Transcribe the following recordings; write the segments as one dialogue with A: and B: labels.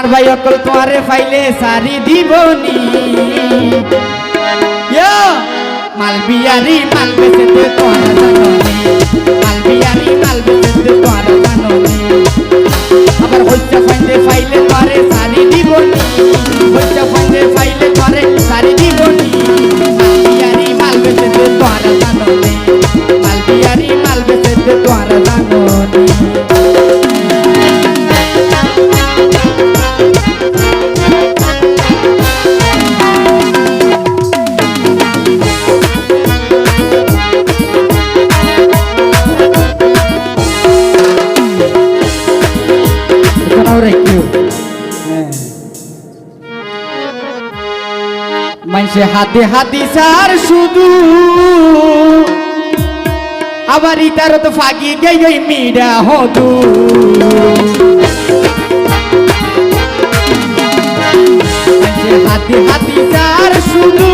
A: আর ভাই অকল তোমারে পাইলে সারি দিবনি। ইয়ো মালবিয়ারি মাল বেচেতে তোমার মানুষে হাতে হাতি সার শুধু। আবার ইতার তো ফাঁকি গে গে মিডা হাতে। হাতে হাতি সার শুধু।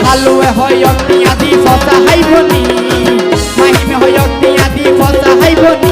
A: হয় অগ্নি আদি ফসা হাইবনি মাহিমে হয় অগ্নি আদি ফসা হাইবনি। মালবিয়ারি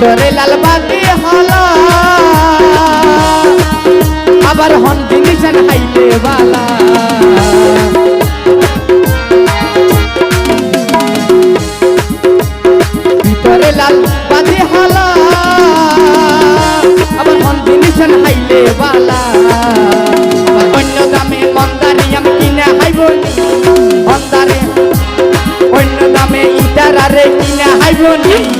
A: ভিতরে লাল বাতি হলা। আবার হন জিনিসেন হাইলে বালা। ভিতরে লাল বাতি হলা? আবার হন জিনিসেন হাইলে বালা। অন্য দামে মন্দারি আমি কিনে হাইবনি মন্দারে অন্য দামে ইটারারে কিনে বিয়ারি লাল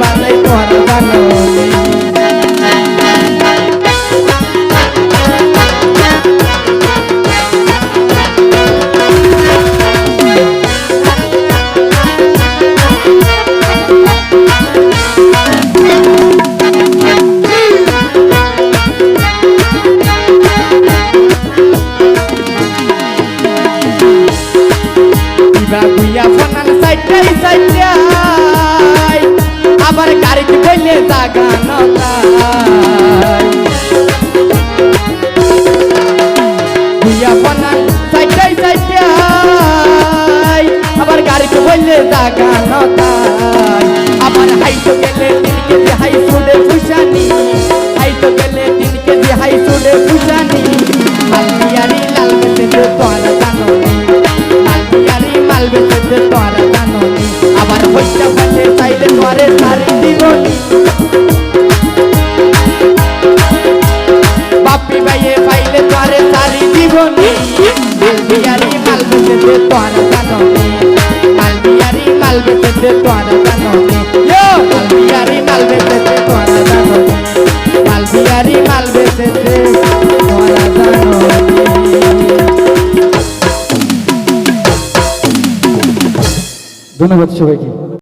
A: সাইটাই সাইটাই আবার গাড়িতে বইলে জাগা নতাই গুইয়া ফনান সাইটাই সাইটাই আবার গাড়িতে বইলে জাগা নতাই আবার হাইতো গেলে তিন কেজি হাই সুডে ফুসানি হাইতো গেলে তিন কেজি হাই সুডে ফুসানি মালবিয়ারি লাল বেচে তোর জাননি মালবিয়ারি মাল তোর জাননি হইতে পাশে চাইলে তোরে সারি দিবনি বাপি ভাইয়ে পাইলে তোরে সারি দিবনি মালবিয়ারি মাল বেচে তোর
B: ধন্যবাদ সবাইকে।